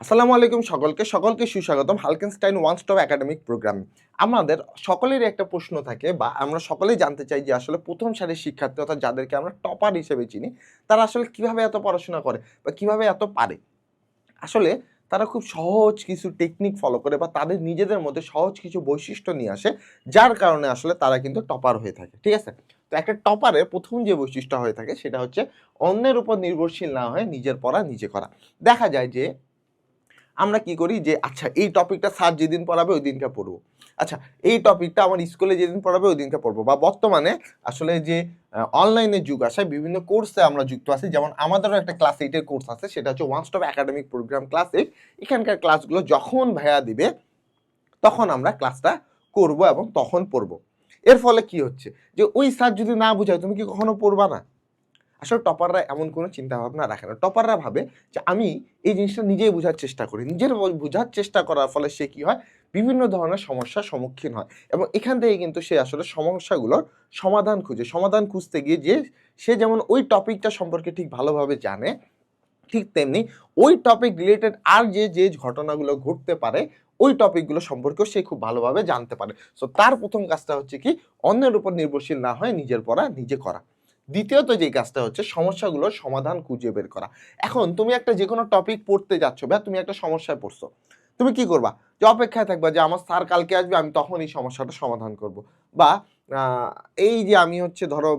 আসসালামু আলাইকুম সকলকে সকলকে সুস্বাগতম হালকেনস্টাইন ওয়ান স্টপ একাডেমিক প্রোগ্রাম। আমাদের সকলেরই একটা প্রশ্ন থাকে বা আমরা সকলেই জানতে চাই যে আসলে প্রথম সারির শিক্ষার্থী অর্থাৎ যাদেরকে আমরা টপার হিসেবে চিনি, তারা আসলে কীভাবে এত পড়াশোনা করে বা কীভাবে এত পারে? আসলে তারা খুব সহজ কিছু টেকনিক ফলো করে বা তাদের নিজেদের মধ্যে সহজ কিছু বৈশিষ্ট্য নিয়ে আসে, যার কারণে আসলে তারা কিন্তু টপার হয়ে থাকে, ঠিক আছে? তো একটা টপারের প্রথম যে বৈশিষ্ট্য হয়ে থাকে সেটা হচ্ছে অন্যের উপর নির্ভরশীল না হয়ে নিজের পড়া নিজে করা। দেখা যায় যে আমরা কি করি যে আচ্ছা এই টপিকটা স্যার যেদিন পড়াবে ওই দিনকে পড়ব। আচ্ছা এই টপিকটা আমার স্কুলে যেদিন পড়াবে ওই দিনকে পড়ব। বা বর্তমানে আসলে যে অনলাইনে যুগ আসে, বিভিন্ন কোর্সে আমরা যুক্ত আছি। যেমন আমাদেরও একটা ক্লাস এইটের কোর্স আছে, সেটা হচ্ছে one stop academic program class eight এখানকার ক্লাসগুলো যখন ভাইয়া দিবে, তখন আমরা ক্লাসটা করব এবং তখন পড়ব। এর ফলে কি হচ্ছে? যে, ওই স্যার যদি না বুঝায়, তুমি কি কখনো পড়বা না? আসলে টপাররা এমন কোনো চিন্তা ভাবনা রাখে না। টপাররা ভাবে যে আমি এই জিনিসটা নিজেই বোঝার চেষ্টা করি। নিজের বোঝার চেষ্টা করার ফলে সে কি হয়? বিভিন্ন ধরনের সমস্যার সম্মুখীন হয়। এবং এখান থেকে কিন্তু সে আসলে সমস্যাগুলোর সমাধান খুঁজে। সমাধান খুঁজতে গিয়ে যে সে যেমন ওই টপিকটা সম্পর্কে ঠিক ভালোভাবে জানে, ঠিক তেমনি ওই টপিক রিলেটেড আর যে যে ঘটনাগুলো ঘটতে পারে, ওই টপিকগুলো সম্পর্কেও সে খুব ভালোভাবে জানতে পারে। সো তার প্রথম কাজটা হচ্ছে কি, অন্যের উপর নির্ভরশীল না হয় নিজের পড়া, নিজে করা। দ্বিতীয়ত যে কাজটা হচ্ছে সমস্যাগুলোর সমাধান খুঁজে বের করা। এখন তুমি একটা যে কোনো টপিক পড়তে যাচ্ছ বা তুমি একটা সমস্যায় পড়ছো, তুমি কি করবা? যে অপেক্ষায় থাকবা যে আমার স্যার কালকে আসবে, আমি তখন এই সমস্যাটা সমাধান করব। বা এই যে আমি হচ্ছে ধরো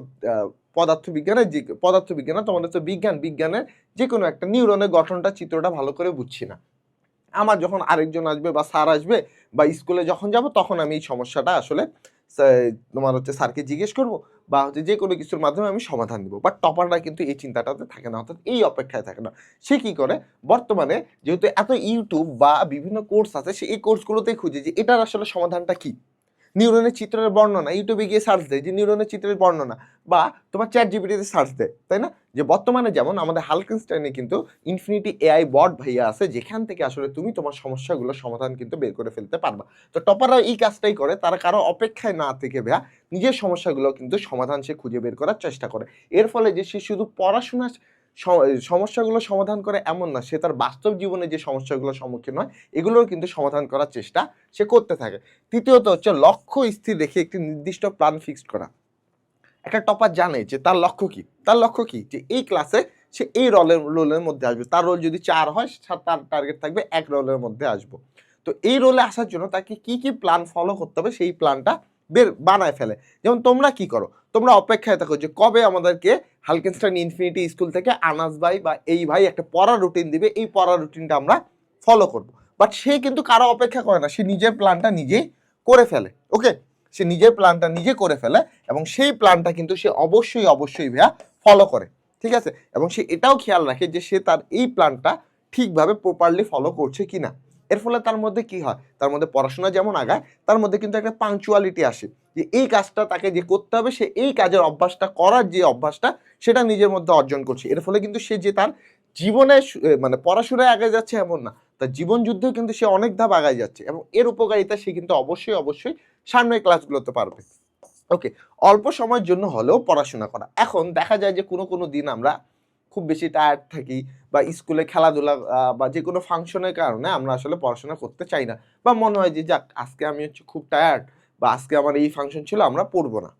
পদার্থবিজ্ঞানের যে, পদার্থবিজ্ঞানে তোমাদের তো বিজ্ঞান, বিজ্ঞানের যে কোনো একটা নিউরনের গঠনটা, চিত্রটা ভালো করে বুঝছি না। আমার যখন আরেকজন আসবে বা স্যার আসবে বা স্কুলে যখন যাব, তখন আমি এই সমস্যাটা আসলে তোমার হচ্ছে স্যারকে জিজ্ঞেস করব বা হচ্ছে যে কোনো কিছুর মাধ্যমে আমি সমাধান দিব। বাট টপাররা কিন্তু এই চিন্তাটাতে থাকে না, অর্থাৎ এই অপেক্ষায় থাকে না। সে কী করে? বর্তমানে যেহেতু এত ইউটিউব বা বিভিন্ন কোর্স আছে, সে এই কোর্সগুলোতেই খুঁজে যে এটার আসলে সমাধানটা কি? নিউরনের চিত্রের বর্ণনা, ইউটিউবে গিয়ে সার্চ দেয় যে নিউরনের চিত্রের বর্ণনা বা তোমার চ্যাট জিপিটিতে সার্চ দেয়, তাই না? যে বর্তমানে যেমন আমাদের হালকেনস্টাইনে কিন্তু ইনফিনিটি এআই বট ভাইয়া আছে, যেখান থেকে আসলে তুমি তোমার সমস্যাগুলোর সমাধান কিন্তু বের করে ফেলতে পারবা। তো টপাররা এই কাজটাই করে, তারা কারও অপেক্ষায় না থেকে ভাইয়া নিজের সমস্যাগুলো কিন্তু সমাধান সে খুঁজে বের করার চেষ্টা করে। এর ফলে যে সে শুধু পড়াশোনা সমস্যাগুলো সমাধান করে এমন না। সে তার বাস্তব জীবনে যে সমস্যাগুলোর সম্মুখীন হয় এগুলোর কিন্তু সমাধান করার চেষ্টা সে করতে থাকে। তৃতীয়ত হচ্ছে লক্ষ্য স্থির রেখে একটি নির্দিষ্ট প্ল্যান ফিক্সড করা। একটা টপার জানে যে তার লক্ষ্য কি? তার লক্ষ্য কি? যে এই ক্লাসে সে এই রোলের রোলের মধ্যে আসবে। তার রোল যদি চার হয় তার টার্গেট থাকবে এক রোলের মধ্যে আসব। তো এই রোলে আসার জন্য তাকে কি কি প্ল্যান ফলো করতে হবে সেই প্ল্যানটা বের, বানায় ফেলে। যেমন তোমরা কি করো? তোমরা অপেক্ষায় থাকো যে কবে আমাদেরকে হালকেনস্টাইন ইনফিনিটি স্কুল থেকে আনাস ভাই বা এই ভাই একটা পড়া রুটিন দিবে, এই পড়া রুটিনটা আমরা ফলো করব। বাট সে কিন্তু কারও অপেক্ষা করে না, সে নিজের প্ল্যানটা নিজেই করে ফেলে ওকে সে নিজের প্ল্যানটা নিজে করে ফেলে এবং সেই প্ল্যানটা কিন্তু সে অবশ্যই অবশ্যই ভাইয়া ফলো করে, ঠিক আছে? এবং সে এটাও খেয়াল রাখে যে সে তার এই প্ল্যানটা ঠিকভাবে প্রপারলি ফলো করছে কিনা। এর ফলে তার মধ্যে কি হয়? তার মধ্যে পড়াশোনা যেমন আগায়, তার মধ্যে কিন্তু একটা পাংচুয়ালিটি আসে। যে এই কাজটা তাকে যে করতে হবে, সে এই কাজের অভ্যাসটা করার যে অভ্যাসটা, সেটা নিজের মধ্যে অর্জন করছে। এর ফলে কিন্তু সে যে তার জীবনে মানে পড়াশোনায় আগে যাচ্ছে এমন না। তার জীবন যুদ্ধেও কিন্তু সে অনেক ধাপ আগায় যাচ্ছে এবং এর উপকারিতা সে কিন্তু অবশ্যই অবশ্যই সামনের ক্লাসগুলোতে পারবে। ওকে অল্প সময়ের জন্য হলেও পড়াশোনা করা। এখন দেখা যায় যে কোনো কোনো দিন আমরা খুব বেশি টায়ার্ড থাকি বা স্কুলে খেলাধুলা বা যে কোনো ফাংশনের কারণে আমরা আসলে পড়াশোনা করতে চাই না। বা মনে হয় যে, যাক, আজকে আমি হচ্ছে খুব টায়ার্ড বা আজকে আমার এই ফাংশন ছিল, আমরা পড়ব না।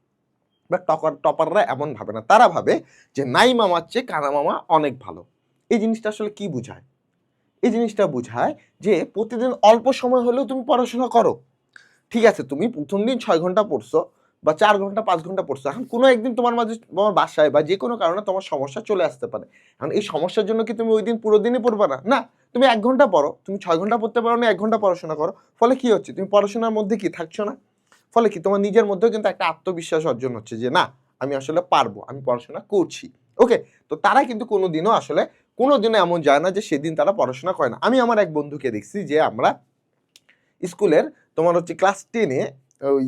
বা টপার, টপাররা এমন ভাবে না। তারা ভাবে যে, নাই মামার চেয়ে কানা মামা অনেক ভালো। এই জিনিসটা আসলে কি বোঝায়? এই জিনিসটা বোঝায় যে, প্রতিদিন অল্প সময় হলেও তুমি পড়াশোনা করো। ঠিক আছে, তুমি প্রথম দিন ছয় ঘণ্টা পড়ছো বা চার ঘণ্টা, পাঁচ ঘণ্টা পড়ছো। এখন কোনো একদিন তোমার মাঝে তোমার বাসায় বা যে কোনো কারণে তোমার সমস্যা চলে আসতে পারে। এখন এই সমস্যার জন্য কি তুমি ওই দিন পুরো দিনই পড়বে না? না, তুমি এক ঘণ্টা পড়ো। তুমি ছয় ঘণ্টা পড়তে পারো না, এক ঘণ্টা পড়াশোনা করো। ফলে কি হচ্ছে? তুমি পড়াশোনার মধ্যে কি থাকছো না? ফলে কি? তোমার নিজের মধ্যেও কিন্তু একটা আত্মবিশ্বাস অর্জন হচ্ছে যে, না, আমি আসলে পারব, আমি পড়াশোনা করছি। ওকে? তো তারা কিন্তু কোনো দিনও আসলে কোনো দিনও এমন যায় না যে, সেদিন তারা পড়াশোনা করে না। আমি আমার এক বন্ধুকে দেখছি যে, আমরা স্কুলের তোমার হচ্ছে ক্লাস টেনে ওই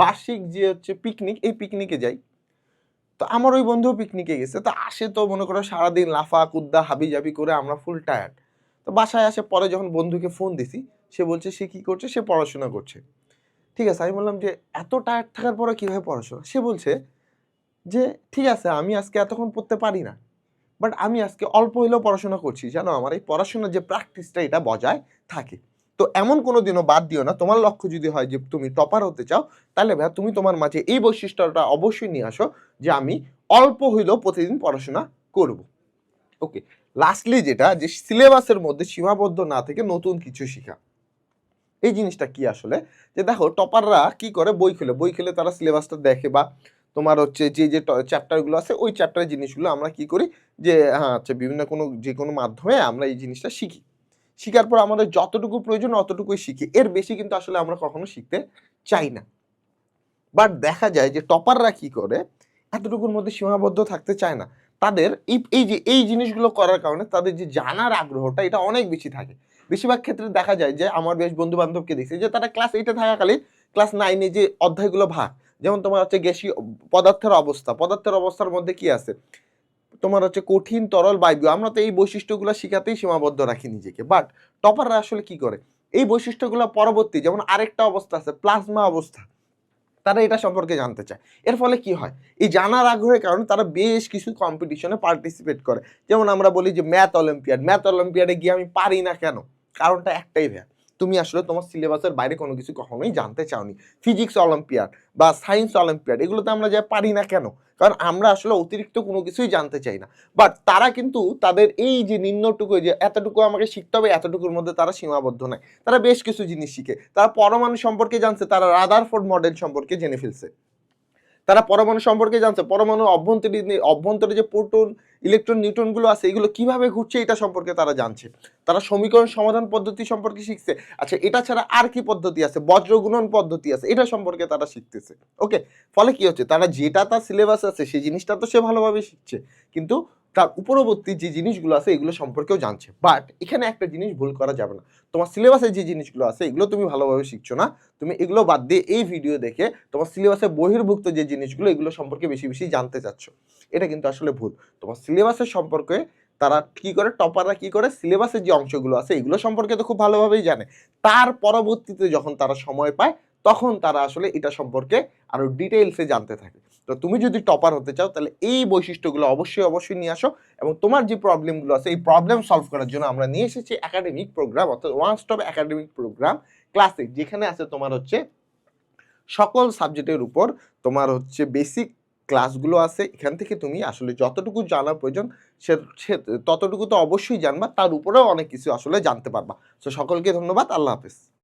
বার্ষিক যে হচ্ছে পিকনিক এই পিকনিকে যাই। তো আমার ওই বন্ধু পিকনিকে গেছে। তো আসে তো মনে করো সারাদিন লাফা, কুদ্দা, হাবি জাবি করে আমরা ফুল টায়ার্ড তো বাসায় আসে, পরে যখন বন্ধুকে ফোন দিছি, সে বলছে, সে কি করছে? সে পড়াশোনা করছে। ঠিক আছে, আমি বললাম যে, এত টায়ার্ড থাকার পরে কীভাবে পড়াশোনা? সে বলছে যে, ঠিক আছে, আমি আজকে এতক্ষণ পড়তে পারি না। বাট আমি আজকে অল্প হলেও পড়াশোনা করছি। জানো, আমার এই পড়াশোনার যে প্র্যাকটিসটা এটা বজায় থাকে। তো এমন কোনো দিনও বাদ দিও না। তোমার লক্ষ্য যদি হয় যে তুমি টপার হতে চাও, তাহলে ভাইয়া তুমি তোমার মাঝে এই বৈশিষ্ট্যটা অবশ্যই নিয়ে আসো যে আমি অল্প হইলেও প্রতিদিন পড়াশোনা করব। ওকে লাস্টলি যেটা যে সিলেবাসের মধ্যে সীমাবদ্ধ না থেকে নতুন কিছু শেখা। এই জিনিসটা কি আসলে? যে দেখো টপাররা কি করে? বই খেলে। বই খেলে তারা সিলেবাসটা দেখে বা তোমার হচ্ছে যে যে চ্যাপ্টারগুলো আছে, ওই চ্যাপ্টারের জিনিসগুলো আমরা কি করি? যে হ্যাঁ আচ্ছা বিভিন্ন কোনো, যে কোনো মাধ্যমে আমরা এই জিনিসটা শিখি। শিখার পর আমাদের যতটুকু প্রয়োজন, অতটুকুই শিখি। এর বেশি কিন্তু আসলে আমরা কখনো শিখতে চাই না। বাট দেখা যায় যে টপাররা কি করে, এতটুকুর মধ্যে সীমাবদ্ধ থাকতে চায় না। তাদের এই এই যে, এই জিনিসগুলো করার কারণে তাদের যে জানার আগ্রহটা, এটা অনেক বেশি থাকে। বেশিরভাগ ক্ষেত্রে দেখা যায় যে আমার বেশ বন্ধু বান্ধবকে দেখছি যে তারা ক্লাস এইটে থাকাকালীন ক্লাস নাইনে যে অধ্যায়গুলো ভাগ, যেমন তোমার হচ্ছে গ্যাসীয় পদার্থের অবস্থা। পদার্থের অবস্থার মধ্যে কি আছে? তোমার হচ্ছে কঠিন, তরল বায়ু আমরা তো এই বৈশিষ্ট্যগুলো শিখাতেই সীমাবদ্ধ রাখি নিজেকে। বাট টপাররা আসলে কি করে? এই বৈশিষ্ট্যগুলো পরবর্তী, যেমন আরেকটা অবস্থা আছে, প্লাজমা অবস্থা। তারা এটা সম্পর্কে জানতে চায়। এর ফলে কি হয়? এই জানার আগ্রহের কারণে তারা বেশ কিছু কম্পিটিশনে পার্টিসিপেট করে। যেমন আমরা বলি যে ম্যাথ অলিম্পিয়াড। ম্যাথ অলিম্পিয়াডে গিয়ে আমি পারি না কেন? কারণটা একটাই ভাইয়া তুমি আসলে তোমার সিলেবাসের বাইরে কোনো কিছু কখনোই জানতে চাওনি। ফিজিক্স অলিম্পিয়াড বা সায়েন্স অলিম্পিয়াড এগুলোতে আমরা যা পারি না কেন? কারণ আমরা আসলে অতিরিক্ত কোনো কিছুই জানতে চাই না। বাট তারা কিন্তু তাদের এই যে নিম্নটুকু, যে এতটুকু আমাকে শিখতে হবে, এতটুকুর মধ্যে তারা সীমাবদ্ধ নয়। তারা বেশ কিছু জিনিস শিখে। তারা পরমাণু সম্পর্কে জানছে, তারা রাদারফোর্ড মডেল সম্পর্কে জেনে ফেলছে। তারা পরমাণু সম্পর্কে জানছে, পরমাণু অভ্যন্তরীণ অভ্যন্তরে যে প্রোটন, ইলেকট্রন নিউটনগুলো আছে, এগুলো কীভাবে ঘুরছে এটা সম্পর্কে তারা জানছে। তারা সমীকরণ সমাধান পদ্ধতি সম্পর্কে শিখছে। আচ্ছা এটা ছাড়া আর কি পদ্ধতি আছে? বজ্রগুণন পদ্ধতি আছে, এটা সম্পর্কে তারা শিখতেছে। ওকে ফলে কি হচ্ছে? তারা যেটা তার সিলেবাস আছে, সেই জিনিসটা তো সে ভালোভাবে শিখছে। কিন্তু তার উপরবর্তী যে জিনিসগুলো আছে, এগুলো সম্পর্কেও জানছে। বাট এখানে একটা জিনিস ভুল করা যাবে না। তোমার সিলেবাসে যে জিনিসগুলো আছে, এগুলো তুমি ভালোভাবে শিখছো না। তুমি এগুলো বাদ দিয়ে এই ভিডিও দেখে তোমার সিলেবাসে বহির্ভুক্ত যে জিনিসগুলো, এগুলো সম্পর্কে বেশি বেশি জানতে চাচ্ছ। এটা কিন্তু আসলে ভুল। তোমার সিলেবাসের সম্পর্কে তারা কি করে, টপাররা কি করে, সিলেবাসের যে অংশগুলো আছে, এগুলো সম্পর্কে তো খুব ভালোভাবেই জানে। তার পরবর্তীতে যখন তারা সময় পায় তখন তারা আসলে এটা সম্পর্কে আরও ডিটেলসে জানতে থাকে। তো তুমি যদি টপার হতে চাও, তাহলে এই বৈশিষ্ট্যগুলো অবশ্যই অবশ্যই নিয়ে আসো এবং তোমার যে প্রবলেমগুলো আছে, এই প্রবলেম সলভ করার জন্য আমরা নিয়ে এসেছি একাডেমিক প্রোগ্রাম অর্থাৎ one stop academic program classic যেখানে আছে তোমার হচ্ছে সকল সাবজেক্টের উপর তোমার হচ্ছে বেসিক ক্লাসগুলো আছে। এখান থেকে তুমি আসলে যতটুকু জানার প্রয়োজন সে- ততটুকু তো অবশ্যই জানবা, তার উপরেও অনেক কিছু আসলে জানতে পারবা। তো সকলকে ধন্যবাদ, আল্লাহ হাফেজ।